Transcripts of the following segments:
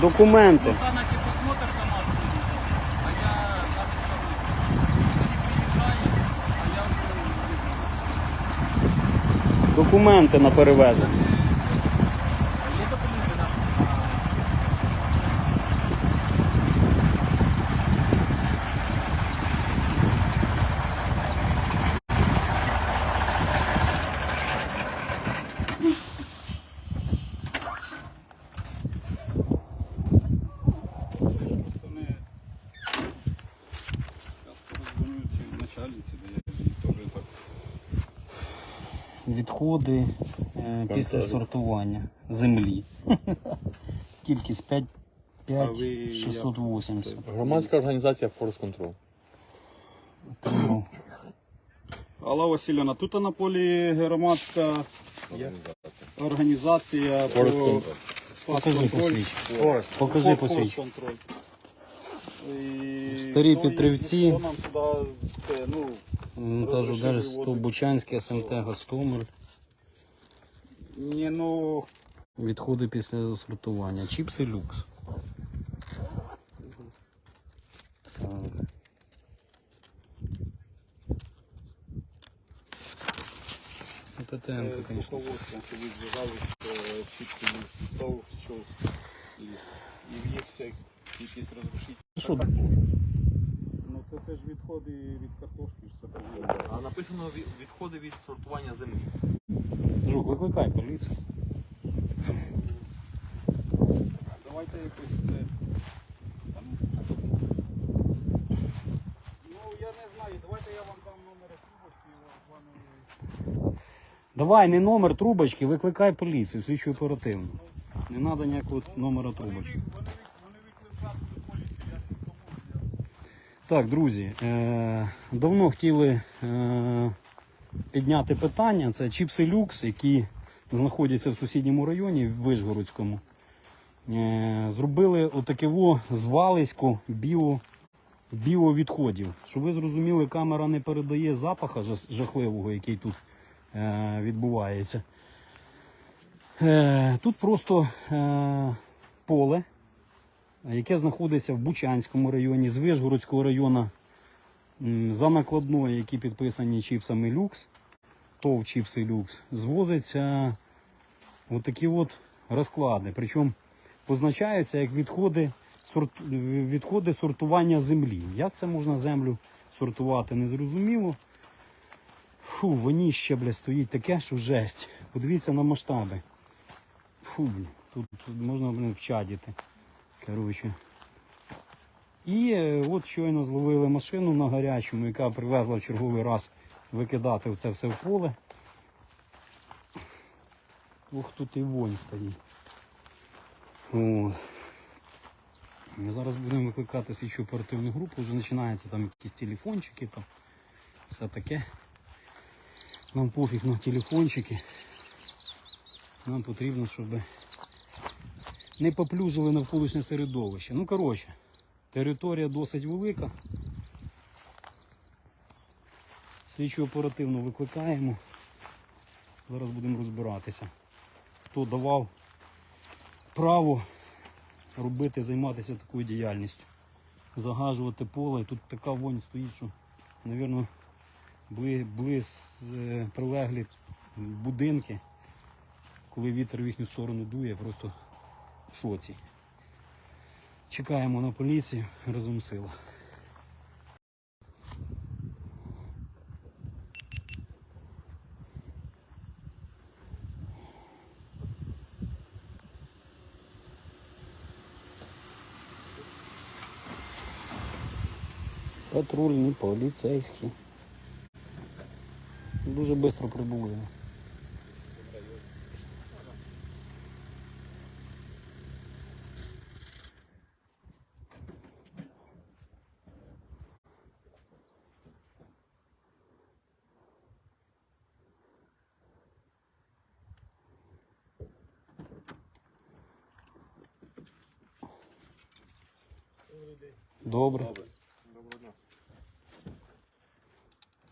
Документи. Та на техосмотр КАМАЗ а я замість. Сьогодні приїжджає, а я вже Документи на перевезення. є документи на начальниці, де я так. Відходи е, після сортування землі. Кількість 5, А 5 ви як Громадська організація Force Control. Тому Алла Васильівна, тут на полі громадська організація по Force Control. покажи контроль. посвідчення. Покажи посвідчення. І Старі хто- Петрівці. нам сюди, це, ну, Монтаж Розрішили. Стовбучанське СМТ Гостомель. ні, ну, Відходи після сортування. Чіпси люкс. Так. Вот это е, М, з конечно. що ви зв'язались, е, чіпси ліс, то що І є все, якісь розрушителі. Що? Ну, то це ж відходи від картошки ж це А написано відходи від сортування землі. Жук, викликай поліцію. Давайте якось це. Ну, я не знаю, давайте я вам дам номер трубочки, вам Давай, не номер трубочки, викликай поліцію, слідчу оперативну. Не треба ніякого номера допоможу. Так, друзі, е, давно хотіли е, підняти питання. Це чіпси люкс, які знаходяться в сусідньому районі, в Вишгородському. Е, зробили отакево звалисько біо, біовідходів. Щоб ви зрозуміли, камера не передає запаха жахливого, який тут відбувається. Е, тут просто е, поле яке знаходиться в Бучанському районі, з Вишгородського району, за накладною, які підписані чіпсами люкс, ТОВ чіпси люкс, звозиться отакі от розклади. Причому позначаються як відходи, сорт, відходи сортування землі. Як це можна землю сортувати, незрозуміло. Фу, воніще, бля, стоїть таке, що жесть. Подивіться на масштаби. Фу, блін, тут, тут можна блін, вчадіти. Коротше. І е, от щойно зловили машину на гарячому, яка привезла в черговий раз викидати це все в поле. Ух, тут і вонь стоїть. Зараз будемо викликати слідчу оперативну групу, вже починаються там якісь телефончики, там все таке. Нам пофіг на телефончики. Нам потрібно, щоб не поплюжили навколишнє середовище. Ну, коротше, територія досить велика. Слідчу оперативно викликаємо. Зараз будемо розбиратися. Хто давав право робити, займатися такою діяльністю. Загажувати поле. Тут така вонь стоїть, що, мабуть, бли, близ е, прилеглі будинки, коли вітер в їхню сторону дує, просто в шоці. Чекаємо на поліцію разом сила. Патрульні, поліцейські. Дуже швидко прибули. Добре.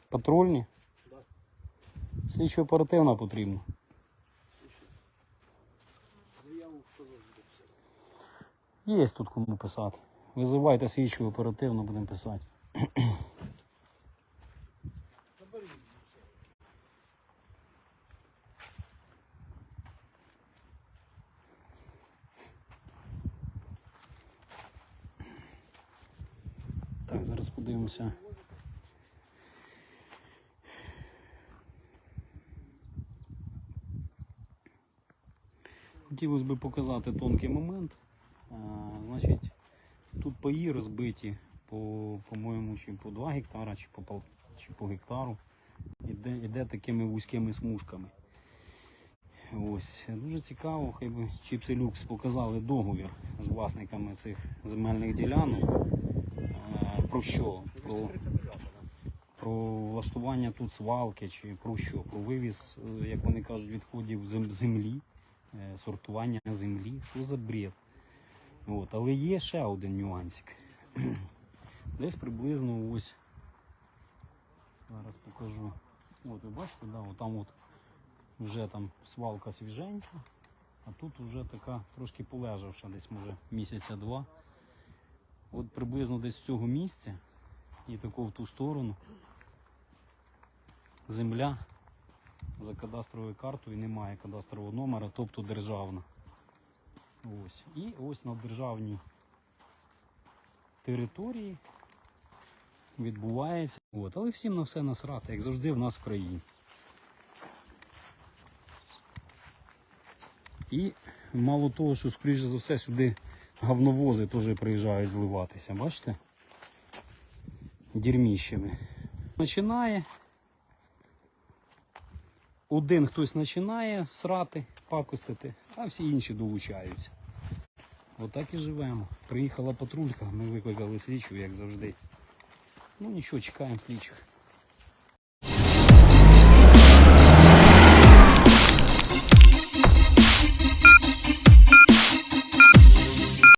Патрульні? Так. Слідчо оперативна потрібна. Є тут кому писати. Визивайте слідчу оперативно, будемо писати. Так, зараз подивимося. Хотілося б показати тонкий момент. А, значить, тут паї розбиті по, по-моєму, чи по 2 гектара, чи по, пол- чи по гектару. Іде, іде такими вузькими смужками. Ось. Дуже цікаво, хай би Чіпси Люкс показали договір з власниками цих земельних ділянок. Про що? Про, про влаштування тут свалки чи про що? Про вивіз, е, як вони кажуть, відходів землі, е, сортування землі. Що за бред? От. Але є ще один нюансик. Десь приблизно ось. Зараз покажу. От ви бачите, да, от там от вже там свалка свіженька, а тут вже така трошки полежавша, десь може місяця два. От приблизно десь з цього місця і тако в ту сторону земля за кадастровою картою немає кадастрового номера, тобто державна. Ось. І ось на державній території відбувається. От. Але всім на все насрати, як завжди в нас в країні. І мало того, що скоріше за все сюди говновози теж приїжджають зливатися, бачите? Дірміщами. Починає. Один хтось починає срати, пакостити, а всі інші долучаються. Отак і живемо. Приїхала патрулька, ми викликали слідчу, як завжди. Ну нічого, чекаємо слідчих.